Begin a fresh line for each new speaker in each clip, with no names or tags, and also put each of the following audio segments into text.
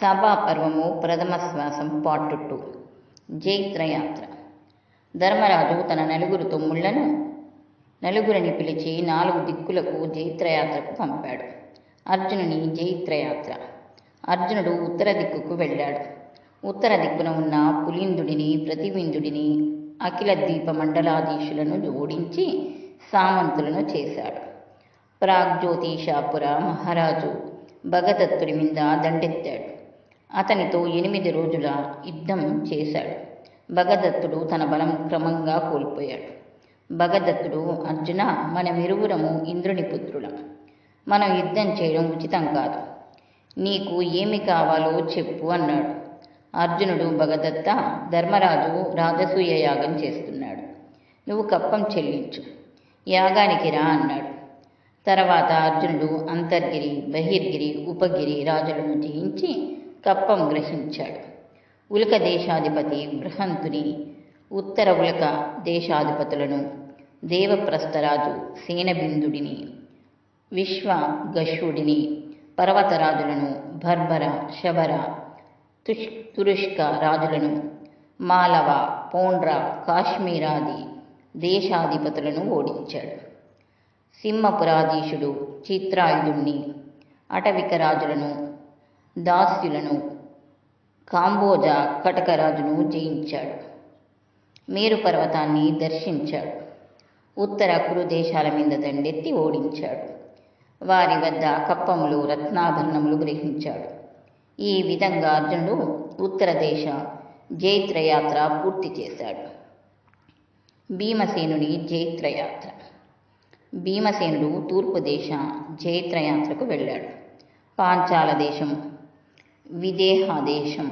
సభాపర్వము ప్రథమ శ్వాసం part two జైత్రయాత్ర ధర్మరాజు తన నలుగురు తొమ్ముళ్లను నలుగురిని పిలిచి నాలుగు దిక్కులకు జైత్రయాత్రకు పంపాడు అర్జునుని జైత్రయాత్ర అర్జునుడు ఉత్తర దిక్కుకు వెళ్ళాడు ఉత్తర దిక్కున ఉన్న పులిందుడిని ప్రతిబిందుడిని అఖిల ద్వీప మండలాధీశులను జోడించి సామంతులను చేశాడు ప్రాగ్జ్యోతిషాపుర మహారాజు భగదత్తుడి మీద దండెత్తాడు అతనితో ఎనిమిది రోజుల యుద్ధం చేశాడు భగదత్తుడు తన బలం క్రమంగా కోల్పోయాడు భగదత్తుడు అర్జున మనమిరువురము ఇంద్రుని పుత్రులం మనం యుద్ధం చేయడం ఉచితం కాదు నీకు ఏమి కావాలో చెప్పు అన్నాడు అర్జునుడు భగదత్త ధర్మరాజు రాజసూయ యాగం చేస్తున్నాడు నువ్వు కప్పం చెల్లించు యాగానికి రా అన్నాడు తర్వాత అర్జునుడు అంతర్గిరి బహిర్గిరి ఉపగిరి రాజులను జయించి కప్పం గ్రహించాడు ఉలక దేశాధిపతి బృహంతుని ఉత్తర ఉలక దేశాధిపతులను దేవప్రస్థరాజు సేనబిందుడిని విశ్వ విశ్వగశుడిని పర్వతరాజులను భర్బర శబర తుష్ తురుష్క రాజులను మాలవ పోండ్ర కాశ్మీరాది దేశాధిపతులను ఓడించాడు సింహపురాధీశుడు చిత్రాయుధుణ్ణి అటవిక రాజులను దాస్యులను కాంబోజ కటకరాజును జయించాడు మేరు పర్వతాన్ని దర్శించాడు ఉత్తర కురు దేశాల మీద దండెత్తి ఓడించాడు వారి వద్ద కప్పములు రత్నాభరణములు గ్రహించాడు ఈ విధంగా అర్జునుడు ఉత్తర దేశ జైత్రయాత్ర పూర్తి చేశాడు
భీమసేనుని జైత్రయాత్ర భీమసేనుడు తూర్పు దేశ జైత్రయాత్రకు వెళ్ళాడు పాంచాల దేశం విదేహాదేశం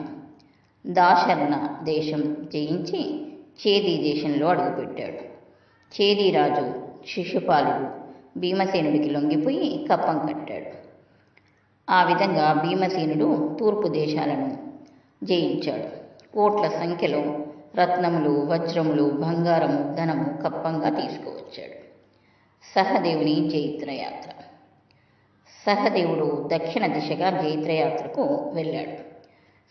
దాశర్ణ దేశం జయించి చేది దేశంలో అడుగుపెట్టాడు రాజు శిశుపాలుడు భీమసేనుడికి లొంగిపోయి కప్పం కట్టాడు ఆ విధంగా భీమసేనుడు తూర్పు దేశాలను జయించాడు కోట్ల సంఖ్యలో రత్నములు వజ్రములు బంగారము ధనము కప్పంగా తీసుకువచ్చాడు
సహదేవుని జైత్రయాత్ర సహదేవుడు దక్షిణ దిశగా జైత్రయాత్రకు వెళ్ళాడు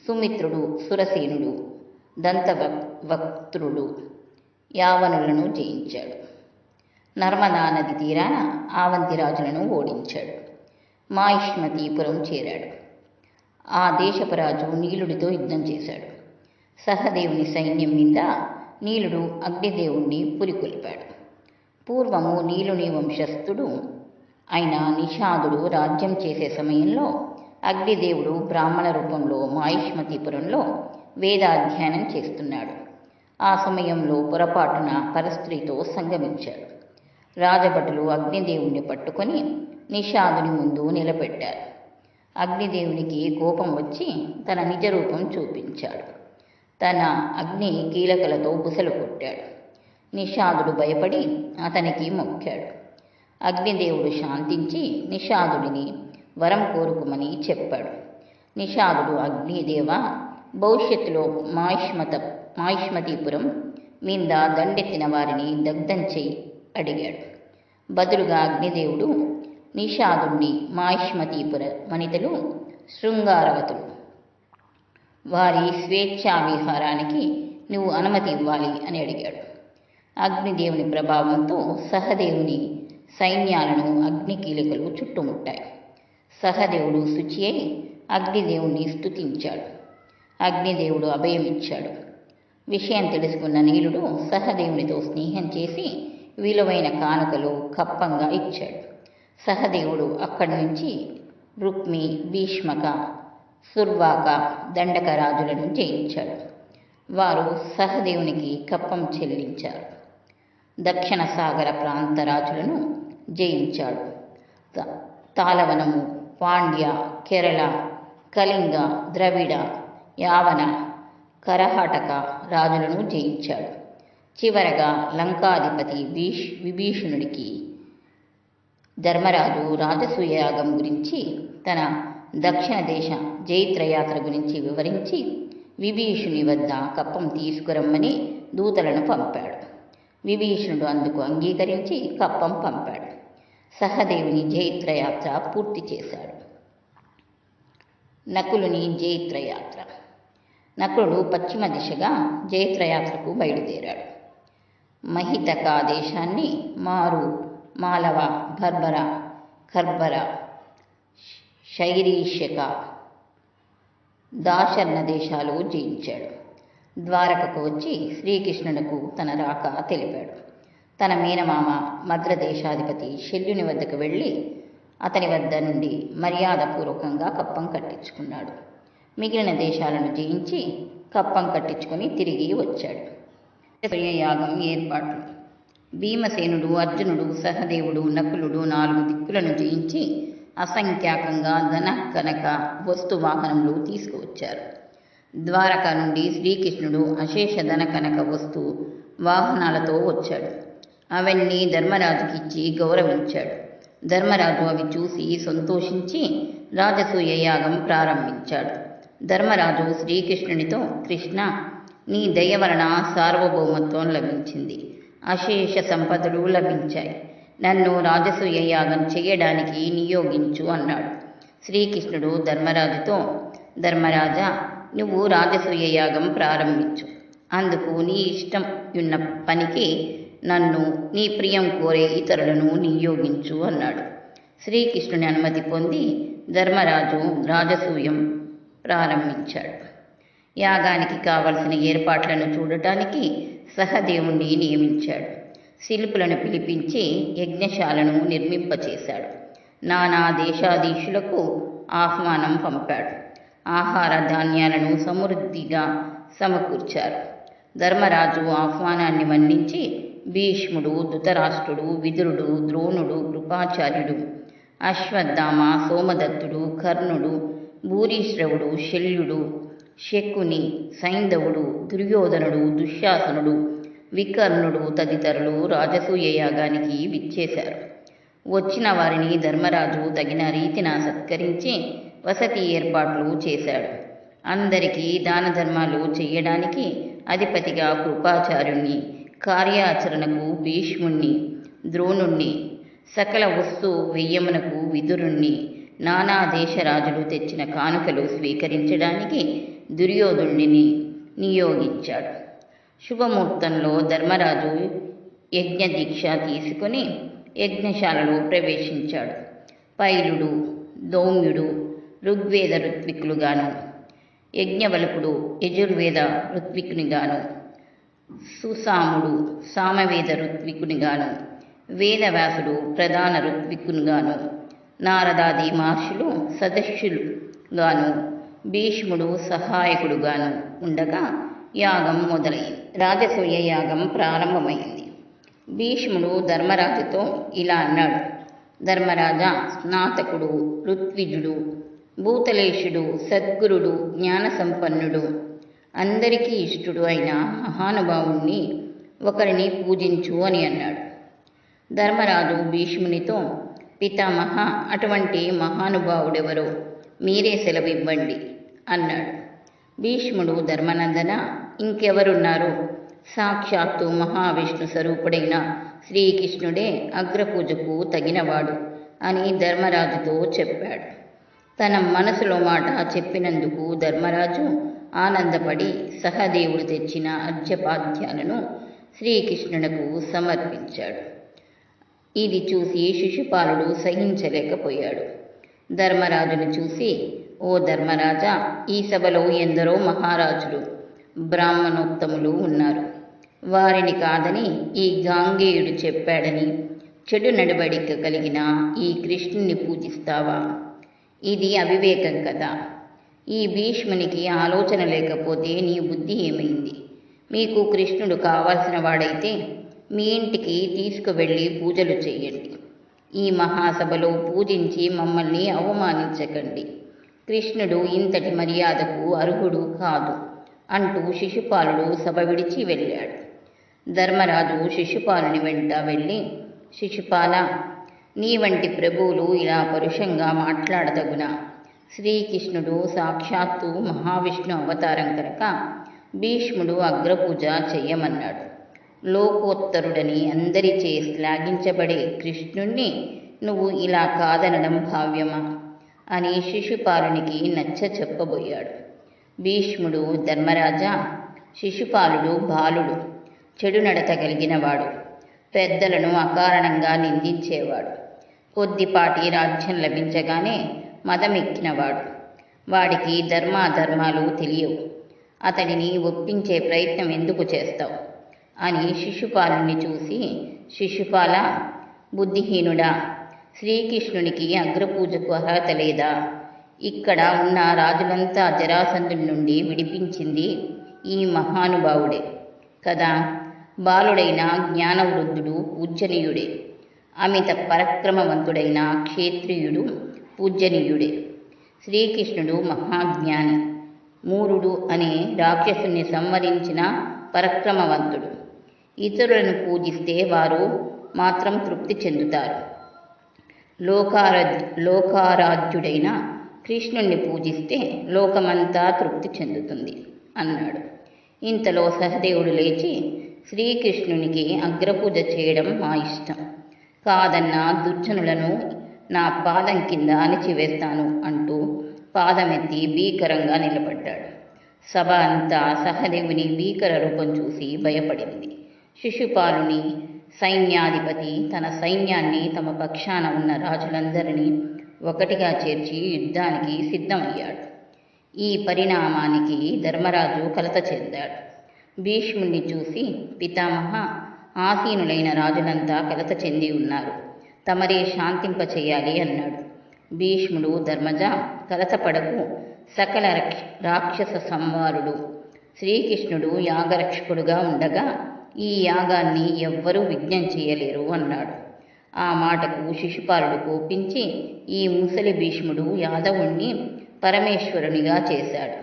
సుమిత్రుడు సురసేనుడు దంత వక్తుడు యావనులను జయించాడు నర్మదా నది తీరాన ఆవంతిరాజులను ఓడించాడు మాయిష్మతీపురం చేరాడు ఆ దేశపరాజు నీలుడితో యుద్ధం చేశాడు సహదేవుని సైన్యం మీద నీలుడు అగ్నిదేవుణ్ణి పురికొల్పాడు పూర్వము నీలుని వంశస్థుడు ఆయన నిషాదుడు రాజ్యం చేసే సమయంలో అగ్నిదేవుడు బ్రాహ్మణ రూపంలో మాయిష్మతిపురంలో వేదాధ్యయనం చేస్తున్నాడు ఆ సమయంలో పొరపాటున పరస్త్రీతో సంగమించాడు రాజభటులు అగ్నిదేవుణ్ణి పట్టుకొని నిషాదుని ముందు నిలబెట్టారు అగ్నిదేవునికి కోపం వచ్చి తన నిజరూపం చూపించాడు తన అగ్ని కీలకలతో బుసలు కొట్టాడు నిషాదుడు భయపడి అతనికి మొక్కాడు అగ్నిదేవుడు శాంతించి నిషాదుడిని వరం కోరుకుమని చెప్పాడు నిషాదుడు అగ్నిదేవ భవిష్యత్తులో మాయుష్మత మాయుష్మతీపురం మీద దండెత్తిన వారిని దగ్ధం చేయి అడిగాడు బదులుగా అగ్నిదేవుడు నిషాదుణ్ణి మాయుష్మతీపుర వనితలు శృంగారవతులు వారి స్వేచ్ఛా విహారానికి నువ్వు అనుమతి ఇవ్వాలి అని అడిగాడు అగ్నిదేవుని ప్రభావంతో సహదేవుని సైన్యాలను అగ్ని కీలికలు చుట్టుముట్టాయి సహదేవుడు శుచి అయి అగ్నిదేవుణ్ణి స్థుతించాడు అగ్నిదేవుడు అభయమిచ్చాడు విషయం తెలుసుకున్న నీలుడు సహదేవునితో స్నేహం చేసి విలువైన కానుకలు కప్పంగా ఇచ్చాడు సహదేవుడు అక్కడి నుంచి రుక్మి భీష్మక సుర్వాక దండక రాజులను జయించాడు వారు సహదేవునికి కప్పం చెల్లించారు దక్షిణ సాగర ప్రాంత రాజులను జయించాడు తాళవనము పాండ్య కేరళ కళింగ ద్రవిడ యావన కరహాటక రాజులను జయించాడు చివరగా లంకాధిపతి భీష్ విభీషణుడికి ధర్మరాజు రాజసూయయాగం గురించి తన దక్షిణ దేశ జైత్రయాత్ర గురించి వివరించి విభీషుని వద్ద కప్పం తీసుకురమ్మని దూతలను పంపాడు విభీషణుడు అందుకు అంగీకరించి కప్పం పంపాడు సహదేవుని జైత్రయాత్ర పూర్తి చేశాడు
నకులుని జైత్రయాత్ర నకులుడు పశ్చిమ దిశగా జైత్రయాత్రకు బయలుదేరాడు మహితకా దేశాన్ని మారు మాలవ భర్బర ఖర్బర శైరీషక దాశర్ణ దేశాలు జయించాడు ద్వారకకు వచ్చి శ్రీకృష్ణునకు తన రాక తెలిపాడు తన మీనమామ మద్రదేశాధిపతి శల్యుని వద్దకు వెళ్ళి అతని వద్ద నుండి మర్యాదపూర్వకంగా కప్పం కట్టించుకున్నాడు మిగిలిన దేశాలను జయించి కప్పం కట్టించుకొని తిరిగి వచ్చాడు
యాగం ఏర్పాట్లు భీమసేనుడు అర్జునుడు సహదేవుడు నకులుడు నాలుగు దిక్కులను జయించి అసంఖ్యాకంగా ధన కనక వస్తు వాహనంలో తీసుకువచ్చారు ద్వారక నుండి శ్రీకృష్ణుడు అశేష ధన కనక వస్తూ వాహనాలతో వచ్చాడు అవన్నీ ధర్మరాజుకిచ్చి గౌరవించాడు ధర్మరాజు అవి చూసి సంతోషించి రాజసూయ యాగం ప్రారంభించాడు ధర్మరాజు శ్రీకృష్ణునితో కృష్ణ నీ దయ వలన సార్వభౌమత్వం లభించింది అశేష సంపదలు లభించాయి నన్ను రాజసూయ యాగం చేయడానికి నియోగించు అన్నాడు శ్రీకృష్ణుడు ధర్మరాజుతో ధర్మరాజా నువ్వు రాజసూయ యాగం ప్రారంభించు అందుకు నీ ఇష్టం ఉన్న పనికి నన్ను నీ ప్రియం కోరే ఇతరులను నియోగించు అన్నాడు శ్రీకృష్ణుని అనుమతి పొంది ధర్మరాజు రాజసూయం ప్రారంభించాడు యాగానికి కావలసిన ఏర్పాట్లను చూడటానికి సహదేవుణ్ణి నియమించాడు శిల్పులను పిలిపించి యజ్ఞశాలను నిర్మింపచేశాడు నానా దేశాధీశులకు ఆహ్వానం పంపాడు ఆహార ధాన్యాలను సమృద్ధిగా సమకూర్చారు ధర్మరాజు ఆహ్వానాన్ని మన్నించి భీష్ముడు ధృతరాష్ట్రుడు విదురుడు ద్రోణుడు కృపాచార్యుడు అశ్వత్థామ సోమదత్తుడు కర్ణుడు భూరీశ్రవుడు శల్యుడు శకుని సైంధవుడు దుర్యోధనుడు దుశ్శాసనుడు వికర్ణుడు తదితరులు రాజసూయ యాగానికి విచ్చేశారు వచ్చిన వారిని ధర్మరాజు తగిన రీతిన సత్కరించి వసతి ఏర్పాట్లు చేశాడు అందరికీ దాన ధర్మాలు చేయడానికి అధిపతిగా కృపాచార్యుణ్ణి కార్యాచరణకు భీష్ముణ్ణి ద్రోణుణ్ణి సకల వస్తు వెయ్యమునకు విదురుణ్ణి నానా దేశరాజులు తెచ్చిన కానుకలు స్వీకరించడానికి దుర్యోధుణ్ణిని నియోగించాడు శుభముహూర్తంలో ధర్మరాజు యజ్ఞదీక్ష తీసుకొని యజ్ఞశాలలో ప్రవేశించాడు పైలుడు దౌమ్యుడు ఋగ్వేద ఋత్విక్కులుగాను యజ్ఞవలకుడు యజుర్వేద ఋత్వికునిగాను సుసాముడు సామవేద ఋత్వికునిగాను వేదవ్యాసుడు ప్రధాన ఋత్వికునిగాను నారదాది మహర్షులు సదస్సులుగాను భీష్ముడు సహాయకుడుగాను ఉండగా యాగం మొదలైంది రాజసూయ యాగం ప్రారంభమైంది భీష్ముడు ధర్మరాజుతో ఇలా అన్నాడు ధర్మరాజా స్నాతకుడు ఋత్విజుడు భూతలేషుడు సద్గురుడు జ్ఞాన సంపన్నుడు అందరికీ ఇష్టడు అయిన మహానుభావుణ్ణి ఒకరిని పూజించు అని అన్నాడు ధర్మరాజు భీష్మునితో పితామహ అటువంటి మహానుభావుడెవరో మీరే సెలవివ్వండి అన్నాడు భీష్ముడు ధర్మనందన ఇంకెవరున్నారు సాక్షాత్తు మహావిష్ణు స్వరూపుడైన శ్రీకృష్ణుడే అగ్రపూజకు తగినవాడు అని ధర్మరాజుతో చెప్పాడు తన మనసులో మాట చెప్పినందుకు ధర్మరాజు ఆనందపడి సహదేవుడు తెచ్చిన అర్జపాద్యాలను శ్రీకృష్ణునకు సమర్పించాడు ఇది చూసి శిశుపాలుడు సహించలేకపోయాడు ధర్మరాజును చూసి ఓ ధర్మరాజా ఈ సభలో ఎందరో మహారాజులు బ్రాహ్మణోత్తములు ఉన్నారు వారిని కాదని ఈ గాంగేయుడు చెప్పాడని చెడు నడబడిక కలిగిన ఈ కృష్ణుని పూజిస్తావా ఇది అవివేకం కదా ఈ భీష్మునికి ఆలోచన లేకపోతే నీ బుద్ధి ఏమైంది మీకు కృష్ణుడు కావాల్సిన వాడైతే మీ ఇంటికి తీసుకువెళ్ళి పూజలు చేయండి ఈ మహాసభలో పూజించి మమ్మల్ని అవమానించకండి కృష్ణుడు ఇంతటి మర్యాదకు అర్హుడు కాదు అంటూ శిశుపాలుడు సభ విడిచి వెళ్ళాడు ధర్మరాజు శిశుపాలుని వెంట వెళ్ళి శిశుపాల నీ వంటి ప్రభువులు ఇలా పరుషంగా మాట్లాడదగున శ్రీకృష్ణుడు సాక్షాత్తు మహావిష్ణు అవతారం కనుక భీష్ముడు అగ్రపూజ చెయ్యమన్నాడు లోకోత్తరుడని అందరిచే శ్లాఘించబడే కృష్ణుణ్ణి నువ్వు ఇలా కాదనడం భావ్యమా అని శిశుపాలునికి నచ్చ చెప్పబోయాడు భీష్ముడు ధర్మరాజా శిశుపాలుడు బాలుడు చెడు నడత కలిగినవాడు పెద్దలను అకారణంగా నిందించేవాడు కొద్దిపాటి రాజ్యం లభించగానే మదమెక్కినవాడు వాడికి ధర్మాధర్మాలు తెలియవు అతడిని ఒప్పించే ప్రయత్నం ఎందుకు చేస్తావు అని శిశుపాలుని చూసి శిశుపాల బుద్ధిహీనుడా శ్రీకృష్ణునికి అగ్రపూజకు అర్హత లేదా ఇక్కడ ఉన్న రాజులంతా జరాసంధుడి నుండి విడిపించింది ఈ మహానుభావుడే కదా బాలుడైన జ్ఞానవృద్ధుడు పూజనీయుడే అమిత పరక్రమవంతుడైన క్షేత్రియుడు పూజనీయుడే శ్రీకృష్ణుడు మహాజ్ఞాని మూరుడు అనే రాక్షసుని సంవరించిన పరక్రమవంతుడు ఇతరులను పూజిస్తే వారు మాత్రం తృప్తి చెందుతారు లోకార లోకారాధ్యుడైన కృష్ణుణ్ణి పూజిస్తే లోకమంతా తృప్తి చెందుతుంది అన్నాడు ఇంతలో సహదేవుడు లేచి శ్రీకృష్ణునికి అగ్రపూజ చేయడం మా ఇష్టం కాదన్న దుర్జనులను నా పాదం కింద అణిచివేస్తాను అంటూ పాదమెత్తి భీకరంగా నిలబడ్డాడు సభ అంతా సహదేవుని భీకర రూపం చూసి భయపడింది శిశుపాలుని సైన్యాధిపతి తన సైన్యాన్ని తమ పక్షాన ఉన్న రాజులందరినీ ఒకటిగా చేర్చి యుద్ధానికి సిద్ధమయ్యాడు ఈ పరిణామానికి ధర్మరాజు కలత చెందాడు భీష్ముణ్ణి చూసి పితామహ ఆసీనులైన రాజులంతా కలత చెంది ఉన్నారు తమరే శాంతింప చేయాలి అన్నాడు భీష్ముడు ధర్మజ కలతపడకు సకల రాక్షస సంవారుడు శ్రీకృష్ణుడు యాగరక్షకుడుగా ఉండగా ఈ యాగాన్ని ఎవ్వరూ విజ్ఞం చేయలేరు అన్నాడు ఆ మాటకు శిశుపాలుడు కోపించి ఈ ముసలి భీష్ముడు యాదవుణ్ణి పరమేశ్వరునిగా చేశాడు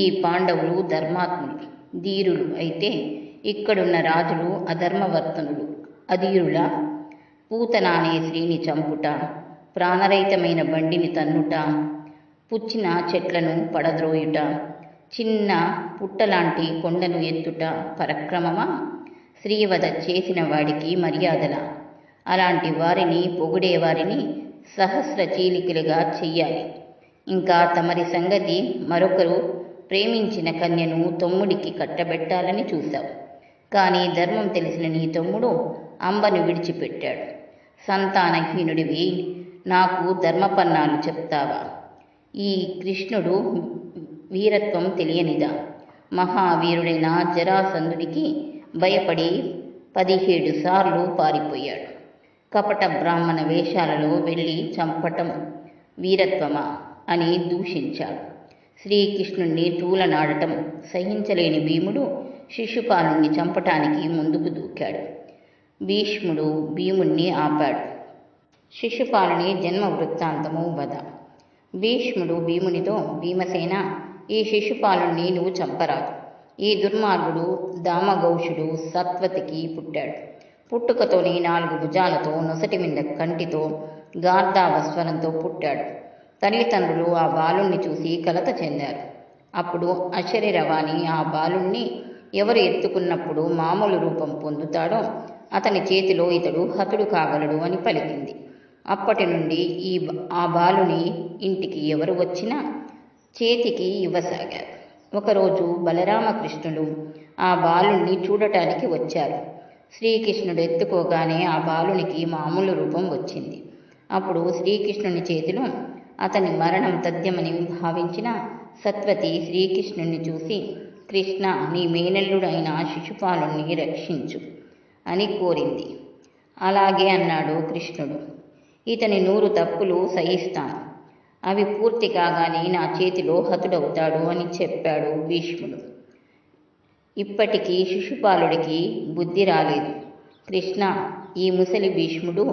ఈ పాండవులు ధర్మాత్ములు ధీరులు అయితే ఇక్కడున్న రాజులు అధర్మవర్తనులు అధీరుల పూతనానే స్త్రీని చంపుట ప్రాణరహితమైన బండిని తన్నుట పుచ్చిన చెట్లను పడద్రోయుట చిన్న పుట్టలాంటి కొండను ఎత్తుట పరక్రమమా శ్రీవద చేసిన వాడికి మర్యాదల అలాంటి వారిని పొగిడేవారిని వారిని సహస్ర చీలికలుగా చెయ్యాలి ఇంకా తమరి సంగతి మరొకరు ప్రేమించిన కన్యను తమ్ముడికి కట్టబెట్టాలని చూశావు కానీ ధర్మం తెలిసిన నీ తమ్ముడు అంబను విడిచిపెట్టాడు సంతానహీనుడివి నాకు ధర్మపన్నాలు చెప్తావా ఈ కృష్ణుడు వీరత్వం తెలియనిదా మహావీరుడైన జరాసంధుడికి భయపడి పదిహేడు సార్లు పారిపోయాడు కపట బ్రాహ్మణ వేషాలలో వెళ్ళి చంపటం వీరత్వమా అని దూషించాడు శ్రీకృష్ణుణ్ణి తూలనాడటం సహించలేని భీముడు శిశుపాలుని చంపటానికి ముందుకు దూకాడు భీష్ముడు భీముణ్ణి ఆపాడు శిశుపాలుని జన్మ వృత్తాంతము వధ భీష్ముడు భీమునితో భీమసేన ఈ శిశుపాలుణ్ణి నువ్వు చంపరాదు ఈ దుర్మార్గుడు దామగౌషుడు సత్వతికి పుట్టాడు పుట్టుకతోని నాలుగు భుజాలతో నొసటి మీద కంటితో గార్ధావస్వరంతో పుట్టాడు తల్లిదండ్రులు ఆ బాలుణ్ణి చూసి కలత చెందారు అప్పుడు అశరీరవాణి ఆ బాలుణ్ణి ఎవరు ఎత్తుకున్నప్పుడు మామూలు రూపం పొందుతాడో అతని చేతిలో ఇతడు హతుడు కాగలడు అని పలికింది అప్పటి నుండి ఈ ఆ బాలుని ఇంటికి ఎవరు వచ్చినా చేతికి ఇవ్వసాగారు ఒకరోజు బలరామకృష్ణుడు ఆ బాలుణ్ణి చూడటానికి వచ్చారు శ్రీకృష్ణుడు ఎత్తుకోగానే ఆ బాలునికి మామూలు రూపం వచ్చింది అప్పుడు శ్రీకృష్ణుని చేతిలో అతని మరణం తథ్యమని భావించిన సత్వతి శ్రీకృష్ణుణ్ణి చూసి కృష్ణ నీ మేనల్లుడైన శిశుపాలుణ్ణి రక్షించు అని కోరింది అలాగే అన్నాడు కృష్ణుడు ఇతని నూరు తప్పులు సహిస్తాను అవి పూర్తి కాగానే నా చేతిలో హతుడవుతాడు అని చెప్పాడు భీష్ముడు ఇప్పటికీ శిశుపాలుడికి బుద్ధి రాలేదు కృష్ణ ఈ ముసలి భీష్ముడు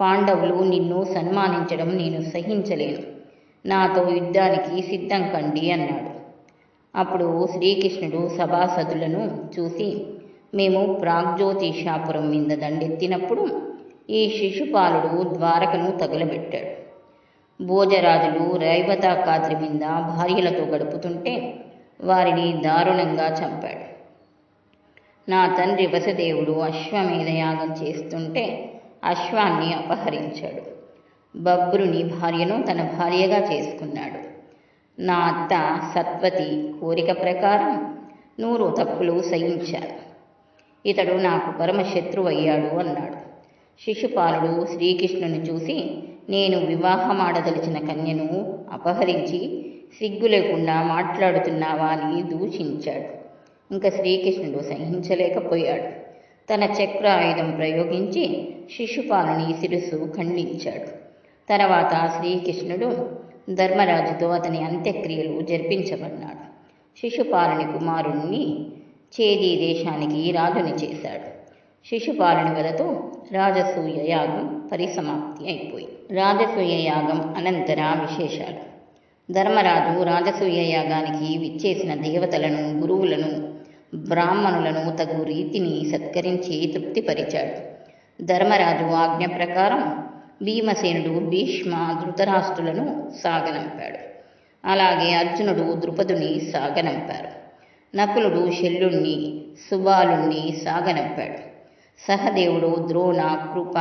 పాండవులు నిన్ను సన్మానించడం నేను సహించలేను నాతో యుద్ధానికి సిద్ధం కండి అన్నాడు అప్పుడు శ్రీకృష్ణుడు సభాసదులను చూసి మేము ప్రాగ్జ్యోతిషాపురం మీద దండెత్తినప్పుడు ఈ శిశుపాలుడు ద్వారకను తగులబెట్టాడు భోజరాజులు రైవతాకాద్రి మీద భార్యలతో గడుపుతుంటే వారిని దారుణంగా చంపాడు నా తండ్రి వసదేవుడు అశ్వమేధ యాగం చేస్తుంటే అశ్వాన్ని అపహరించాడు బబ్రుని భార్యను తన భార్యగా చేసుకున్నాడు నా అత్త సత్వతి కోరిక ప్రకారం నూరు తప్పులు సహించారు ఇతడు నాకు పరమశత్రువు అయ్యాడు అన్నాడు శిశుపాలుడు శ్రీకృష్ణుని చూసి నేను వివాహమాడదలిచిన కన్యను అపహరించి సిగ్గు లేకుండా మాట్లాడుతున్నావా అని దూషించాడు ఇంకా శ్రీకృష్ణుడు సహించలేకపోయాడు తన చక్ర ఆయుధం ప్రయోగించి శిశుపాలుని శిరస్సు ఖండించాడు తర్వాత శ్రీకృష్ణుడు ధర్మరాజుతో అతని అంత్యక్రియలు జరిపించబడ్డాడు శిశుపాలని కుమారుణ్ణి చేది దేశానికి రాజుని చేశాడు శిశుపాలని వలతో రాజసూయ యాగం పరిసమాప్తి అయిపోయింది రాజసూయ యాగం అనంతర విశేషాలు ధర్మరాజు రాజసూయ యాగానికి విచ్చేసిన దేవతలను గురువులను బ్రాహ్మణులను తగు రీతిని సత్కరించి తృప్తిపరిచాడు ధర్మరాజు ఆజ్ఞ ప్రకారం భీమసేనుడు భీష్మ ధృతరాష్ట్రులను సాగనంపాడు అలాగే అర్జునుడు ద్రుపదుని సాగనంపారు నకులుడు శల్యుణ్ణి సుబాలుణ్ణి సాగనంపాడు సహదేవుడు ద్రోణ కృప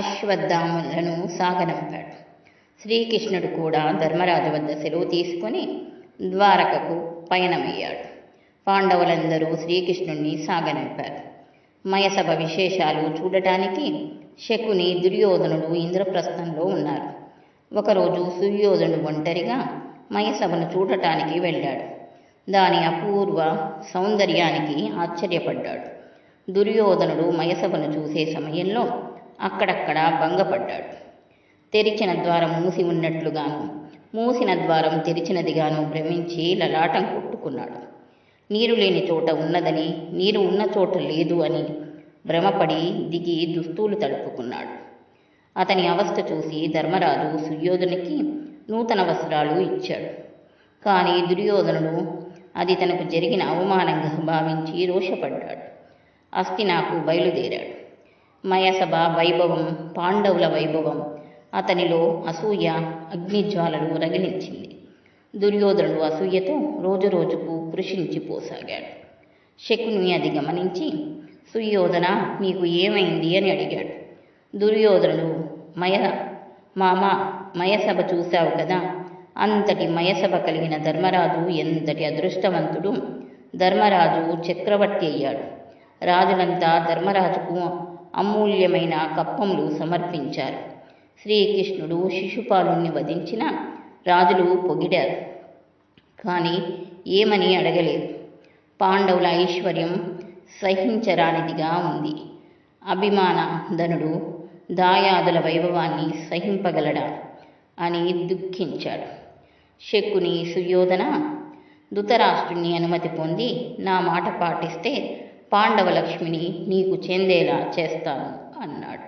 అశ్వత్థాములను సాగనంపాడు శ్రీకృష్ణుడు కూడా ధర్మరాజు వద్ద సెలవు తీసుకొని ద్వారకకు పయనమయ్యాడు పాండవులందరూ శ్రీకృష్ణుణ్ణి సాగనంపారు మయసభ విశేషాలు చూడటానికి శకుని దుర్యోధనుడు ఇంద్రప్రస్థంలో ఉన్నారు ఒకరోజు సుర్యోధనుడు ఒంటరిగా మయసభను చూడటానికి వెళ్ళాడు దాని అపూర్వ సౌందర్యానికి ఆశ్చర్యపడ్డాడు దుర్యోధనుడు మయసభను చూసే సమయంలో అక్కడక్కడ భంగపడ్డాడు తెరిచిన ద్వారం మూసి ఉన్నట్లుగాను మూసిన ద్వారం తెరిచినదిగాను భ్రమించి లలాటం కొట్టుకున్నాడు నీరు లేని చోట ఉన్నదని నీరు ఉన్న చోట లేదు అని భ్రమపడి దిగి దుస్తులు తడుపుకున్నాడు అతని అవస్థ చూసి ధర్మరాజు సుయోధనికి నూతన వస్త్రాలు ఇచ్చాడు కానీ దుర్యోధనుడు అది తనకు జరిగిన అవమానంగా భావించి రోషపడ్డాడు అస్థి నాకు బయలుదేరాడు మయసభ వైభవం పాండవుల వైభవం అతనిలో అసూయ అగ్నిజ్వాలలు రగిలించింది దుర్యోధనుడు అసూయతో రోజురోజుకు కృషించిపోసాగాడు శకుని అది గమనించి సుయోధన మీకు ఏమైంది అని అడిగాడు దుర్యోధనుడు మయ మామ మయసభ చూశావు కదా అంతటి మయసభ కలిగిన ధర్మరాజు ఎంతటి అదృష్టవంతుడు ధర్మరాజు చక్రవర్తి అయ్యాడు రాజులంతా ధర్మరాజుకు అమూల్యమైన కప్పములు సమర్పించారు శ్రీకృష్ణుడు శిశుపాలుణ్ణి వధించిన రాజులు పొగిడారు కానీ ఏమని అడగలేదు పాండవుల ఐశ్వర్యం సహించరానిదిగా ఉంది అభిమాన ధనుడు దాయాదుల వైభవాన్ని సహింపగలడా అని దుఃఖించాడు శకుని సుయోధన ధృతరాష్ట్రుని అనుమతి పొంది నా మాట పాటిస్తే పాండవ లక్ష్మిని నీకు చెందేలా చేస్తాను అన్నాడు